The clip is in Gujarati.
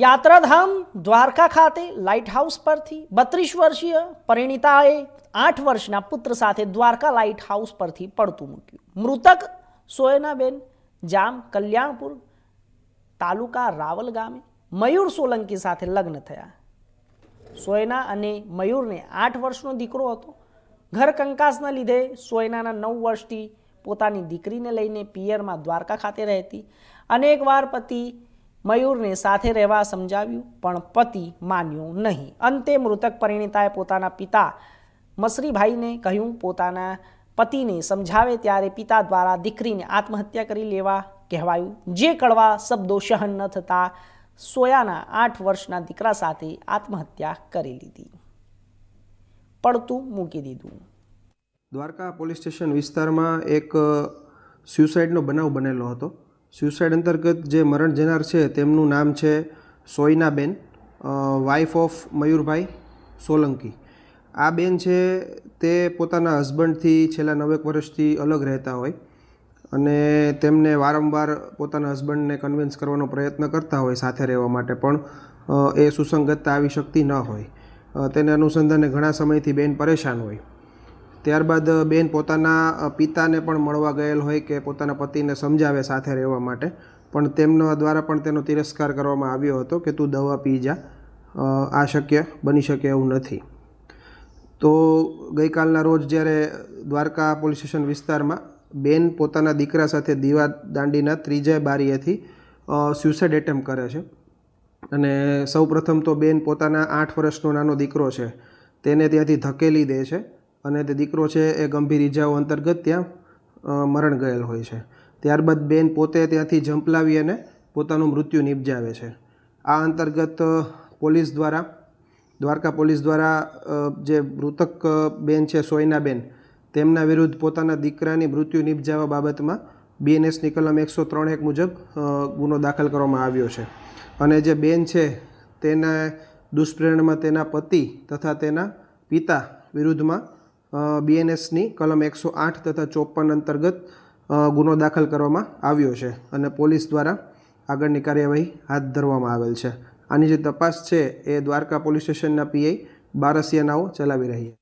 યાત્રાધામ દ્વારકા ખાતે લાઇટ હાઉસ પરથી બત્રીસ વર્ષીય પરિણીતાએ આઠ વર્ષના પુત્ર સાથે દ્વારકા લાઇટ હાઉસ પરથી પડતું મૂક્યું. મૃતક સોયનાબેન જામ કલ્યાણપુર તાલુકા રાવલ ગામે મયુર સોલંકી સાથે લગ્ન થયા. સોયના અને મયુરને આઠ વર્ષનો દીકરો હતો. ઘર કંકાસના લીધે સોયનાના નવ વર્ષથી પોતાની દીકરીને લઈને પિયરમાં દ્વારકા ખાતે રહેતી અનેકવાર પતિ મયુરને સાથે રહેવા સમજાવ્યું, પણ પતિ માન્યો નહીં. અંતે મૃતક પરિણીતાએ પોતાના પિતા મસરીભાઈને કહ્યું, પોતાના પતિને સમજાવે ત્યારે પિતા દ્વારા દીકરીને આત્મહત્યા કરી લેવા કહેવાયું. જે કડવા શબ્દો સહન ન થતાં સોયાના આઠ વર્ષના દીકરા સાથે આત્મહત્યા કરી લીધી. પડતું મૂકી દીધું. દ્વારકા પોલીસ સ્ટેશન વિસ્તારમાં એક સ્યુસાઇડનો બનાવ બનેલો હતો. સ્યુસાઇડ અંતર્ગત જે મરણ જનાર છે, તેમનું નામ છે સોયનાબેન વાઇફ ઓફ મયુરભાઈ સોલંકી. આ બેન છે તે પોતાના હસબન્ડથી છેલ્લા નવેક વર્ષથી અલગ રહેતા હોય અને તેમને વારંવાર પોતાના હસબન્ડને કન્વિન્સ કરવાનો પ્રયત્ન કરતા હોય સાથે રહેવા માટે પણ એ સુસંગતતા આવી શકતી ન હોય. તેને અનુસંધાને ઘણા સમયથી બેન પરેશાન હોય. ત્યારબાદ બેન પોતાના પિતાને પણ મળવા ગયેલ હોય કે પોતાના પતિને સમજાવે સાથે રહેવા માટે. પણ તેમના દ્વારા પણ તેનો તિરસ્કાર કરવામાં આવ્યો હતો કે તું દવા પી જા. આ શક્ય બની શકે એવું નથી. તો ગઈકાલના રોજ જ્યારે દ્વારકા પોલીસ સ્ટેશન વિસ્તારમાં બેન પોતાના દીકરા સાથે દીવા દાંડીના ત્રીજા બારીએથી સ્યુસાઇડ એટેમ્પ કરે છે. અને સૌ પ્રથમ તો બેન પોતાના આઠ વર્ષનો નાનો દીકરો છે. તેને ત્યાંથી ધકેલી દે છે. અને તે દીકરો છે એ ગંભીર ઇજાઓ અંતર્ગત ત્યાં મરણ ગયેલ હોય છે. ત્યારબાદ બેન પોતે ત્યાંથી ઝંપલાવી અને પોતાનું મૃત્યુ નિપજાવે છે. આ અંતર્ગત પોલીસ દ્વારા, દ્વારકા પોલીસ દ્વારા જે મૃતક બેન છે સોયનાબેન, તેમના વિરુદ્ધ પોતાના દીકરાની મૃત્યુ નિપજાવવા બાબતમાં બીએનએસની કલમ એકસો ત્રણ એક મુજબ ગુનો દાખલ કરવામાં આવ્યો છે. અને જે બેન છે તેના દુષ્પ્રેરણમાં તેના પતિ તથા તેના પિતા વિરુદ્ધમાં બીએનએસની કલમ એકસો આઠ તથા ચોપન અંતર્ગત ગુનો દાખલ કરવામાં આવ્યો છે અને પોલીસ દ્વારા આગળની કાર્યવાહી હાથ ધરવામાં આવેલ છે. આની જે તપાસ છે એ દ્વારકા પોલીસ સ્ટેશનના પીઆઈ બારસિયા નાઓ ચલાવી રહ્યા